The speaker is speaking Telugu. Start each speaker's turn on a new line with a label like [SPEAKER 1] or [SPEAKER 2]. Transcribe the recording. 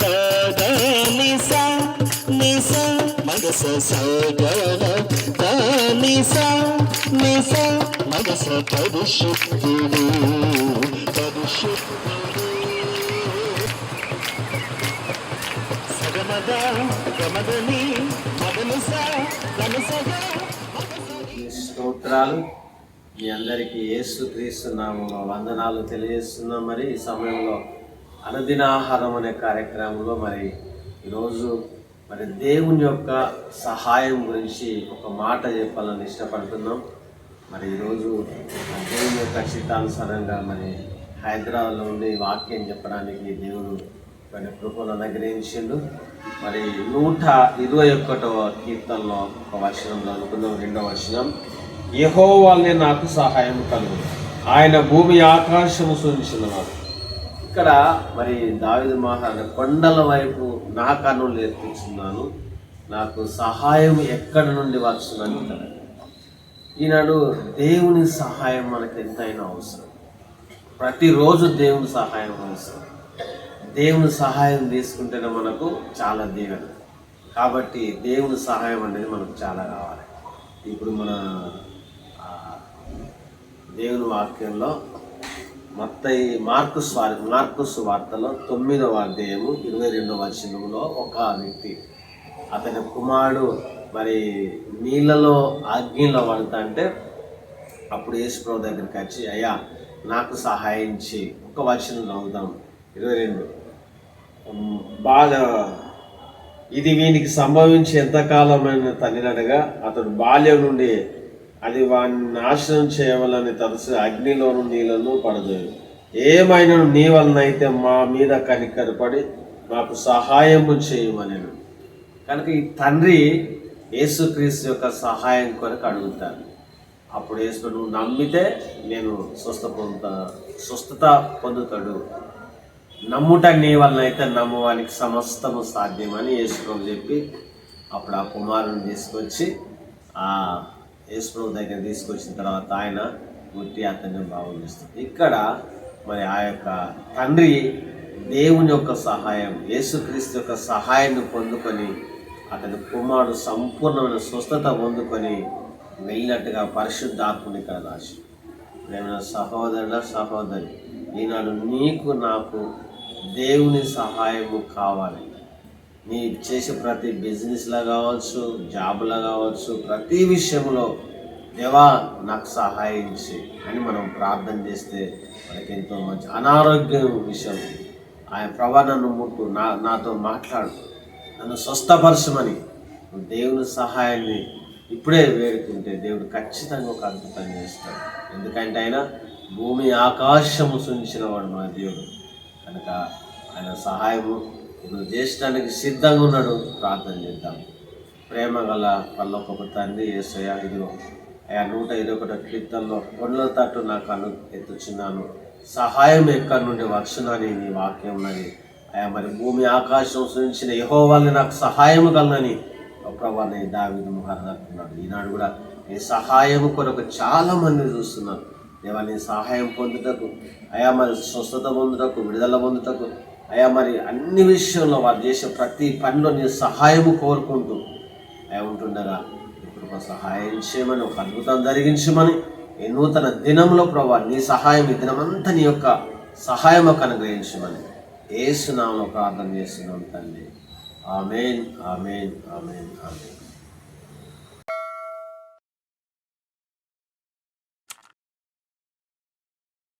[SPEAKER 1] గ నిస నిస మగస సగ నిస నిస మగస పరిశుద్ధుడు పరిశుద్ధుడు సగమద గమదని మగనిస గమసగ
[SPEAKER 2] స్తోత్రాలు మీ అందరికీ యేసు క్రీస్తున్నాము వందనాలు తెలియజేస్తున్నాం. మరి ఈ సమయంలో అనుదిన ఆహారం అనే కార్యక్రమంలో మరి ఈరోజు మరి దేవుని యొక్క సహాయం గురించి ఒక మాట చెప్పాలని ఇష్టపడుతున్నాం. మరి ఈరోజు దేవుని యొక్క చిత్తానుసారంగా మరి హైదరాబాద్లో ఉండి వాక్యం చెప్పడానికి దేవుడు మరి కృపను అనుగ్రహించిండు. మరి నూట ఇరవై ఒకటవ కీర్తనలో ఒక వచనంలో అనుకుందాం రెండవ వచనం. యహో వాళ్ళే నాకు సహాయం కలుగు. ఆయన భూమి ఆకాశము సూచించినవాడు. ఇక్కడ మరి దావిద మహారాజు కొండల వైపు నా కన్నులు ఎత్తిస్తున్నాను నాకు సహాయం ఎక్కడి నుండి వస్తుందని ఈనాడు దేవుని సహాయం మనకు ఎంతైనా అవసరం. ప్రతిరోజు దేవుని సహాయం అవసరం. దేవుని సహాయం తీసుకుంటేనే మనకు చాలా దీవెన. కాబట్టి దేవుని సహాయం అనేది మనకు చాలా కావాలి. ఇప్పుడు మన దేవుని వాక్యంలో మత్తయి మార్కుస్ వారి మార్కుస్ వార్తలో తొమ్మిదవ అధ్యాయము ఇరవై రెండవ వర్షంలో ఒక వ్యక్తి అతని కుమారుడు మరి నీళ్ళలో అగ్నిలో పడతా అంటే అప్పుడు యేసుప్రభు దగ్గరికి వచ్చి అయ్యా నాకు సహాయించి ఒక వర్షం చదువుతాం ఇరవై రెండు. బాగా ఇది వీనికి సంభవించి ఎంతకాలమైన తల్లినడగా అతడు బాల్యం నుండి అది వాడిని నాశనం చేయవలని తరచు అగ్నిలోను నీళ్ళను పడదు ఏమైనా నీ వలనైతే మా మీద కనికరపడి మాకు సహాయము చేయమని కనుక ఈ తండ్రి యేసుక్రీస్తు యొక్క సహాయం కొరకు అడుగుతాను అప్పుడు యేసు నువ్వు నమ్మితే నేను స్వస్థ పొందుతా స్వస్థత పొందుతాడు. నమ్ముట నీ వలన అయితే నమ్మవానికి సమస్తము సాధ్యమని యేసుప్రభు చెప్పి అప్పుడు ఆ కుమారుని తీసుకొచ్చి ఆ యేసుప్రభు దగ్గర తీసుకొచ్చిన తర్వాత ఆయన గుట్టి అతన్ని బాగుంది ఇక్కడ మరి ఆ యొక్క తండ్రి దేవుని యొక్క సహాయం యేసుక్రీస్తు యొక్క సహాయాన్ని పొందుకొని అతని కుమారుడు సంపూర్ణమైన స్వస్థత పొందుకొని వెళ్ళినట్టుగా పరిశుద్ధాత్ముని ఇక్కడ రాసి ప్రేమ సహోదరుల సహోదరి ఈనాడు నీకు నాకు దేవుని సహాయము కావాలి. నీ చేసే ప్రతి బిజినెస్లో కావచ్చు జాబ్లో కావచ్చు ప్రతి విషయంలో దేవా నాకు సహాయించి అని మనం ప్రార్థన చేస్తే మనకి ఎంతో మంచి అనారోగ్యం విషయం. ఆయన ప్రభా నన్ను ముట్టు నా నాతో మాట్లాడు. నన్ను స్వస్థపరచమని. దేవుని సహాయాన్ని ఇప్పుడే వేడుకుంటే దేవుడు ఖచ్చితంగా ఒక అద్భుతం చేస్తాడు. ఎందుకంటే ఆయన భూమి ఆకాశము సుంచిన వాడు మన దేవుడు. కనుక ఆయన సహాయము నువ్వు చేసడానికి సిద్ధంగా ఉన్నాడు. ప్రార్థన చేద్దాం. ప్రేమ గల పల్లొక తండ్రి ఏసయ ఇదిగో ఆయా నూట ఇరవై ఒకటో కీర్తనలో కొండల తట్టు నాకు అను ఎత్తుచున్నాను. సహాయం ఎక్కడి నుండి వచ్చునని నీ వాక్యం ఉన్నది. అయా మరి భూమి ఆకాశం సృష్టించిన యహో వాళ్ళని నాకు సహాయం కలనని ప్రభాని దావిదు మహారాజు అంటున్నాడు ఈనాడు కూడా ఈ సహాయం కొరకు చాలా మంది చూస్తున్నారు. దేవా నీ సహాయం పొందుటకు అయా మరి స్వస్థత పొందుటకు విడుదల పొందుటకు అయా మరి అన్ని విషయంలో వారు చేసే ప్రతి పనిలో నీ సహాయము కోరుకుంటూ అయ్యా ఉంటుండగా ఇప్పుడు సహాయం చేయమని ఒక అద్భుతం జరిగించమని ఈ నూతన దినంలో ప్రభా నీ సహాయం ఈ దినమంతా నీ యొక్క సహాయం మాకు అనుగ్రహించమని ఏసునామలో ప్రార్థన చేస్తున్నాం తండ్రి. Amen amen amen amen.